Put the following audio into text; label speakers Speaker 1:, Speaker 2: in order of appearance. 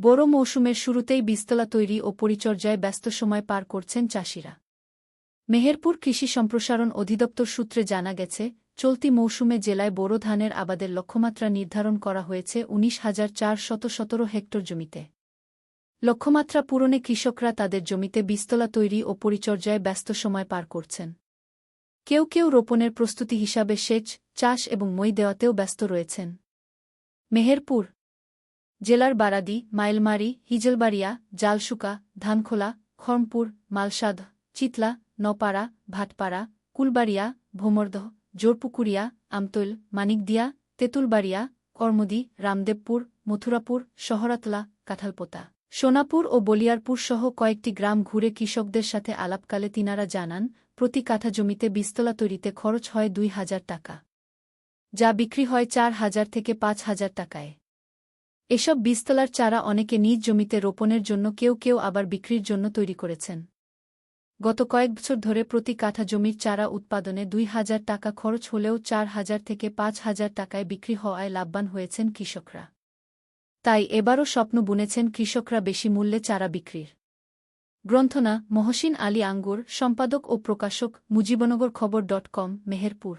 Speaker 1: বড় মৌসুমের শুরুতেই বিস্তলা তৈরি ও পরিচর্যায় ব্যস্ত সময় পার করছেন চাষিরা। মেহেরপুর কৃষি সম্প্রসারণ অধিদপ্তর সূত্রে জানা গেছে, চলতি মৌসুমে জেলায় বোরো ধানের আবাদের লক্ষ্যমাত্রা নির্ধারণ করা হয়েছে উনিশ হাজার চার শত সতেরো হেক্টর জমিতে। লক্ষ্যমাত্রা পূরণে কৃষকরা তাদের জমিতে বিস্তলা তৈরি ও পরিচর্যায় ব্যস্ত সময় পার করছেন। কেউ কেউ রোপণের প্রস্তুতি হিসাবে সেচ, চাষ এবং মই দেওয়াতেও ব্যস্ত রয়েছেন। মেহেরপুর জেলার বারাদি, মাইলমারি, হিজলবাড়িয়া, জালশুকা, ধানখোলা, খড়মপুর, মালসাদ, চিতলা, নপাড়া, ভাটপাড়া, কুলবাড়িয়া, ভোমরদহ, জোরপুকুরিয়া, আমতৈল, মানিকদিয়া, তেঁতুলবাড়িয়া, কর্মদি, রামদেবপুর, মথুরাপুর, শহরাতলা, কাঁঠালপোতা। সোনাপুর ও বলিয়ারপুর সহ কয়েকটি গ্রাম ঘুরে কৃষকদের সাথে আলাপকালে তিনারা জানান, প্রতি কাঠা জমিতে বিস্তলা তৈরিতে খরচ হয় দুই হাজার টাকা। যা বিক্রি হয় চার হাজার থেকে পাঁচ হাজার টাকায়। এসব বীজতলার চারা অনেকে নিজ জমিতে রোপণের জন্য কেউ কেউ আবার বিক্রির জন্য তৈরি করেছেন। গত কয়েক বছর ধরে প্রতি কাঠা জমির চারা উৎপাদনে দুই হাজার টাকা খরচ হলেও চার হাজার থেকে পাঁচ হাজার টাকায় বিক্রি হওয়ায় লাভবান হয়েছেন কৃষকরা। তাই এবারও স্বপ্ন বুনেছেন কৃষকরা বেশি মূল্যে চারা বিক্রির। গ্রন্থনা, মহসিন আলী আঙ্গুর, সম্পাদক ও প্রকাশক, মুজিবনগর খবর ডট কম, মেহেরপুর।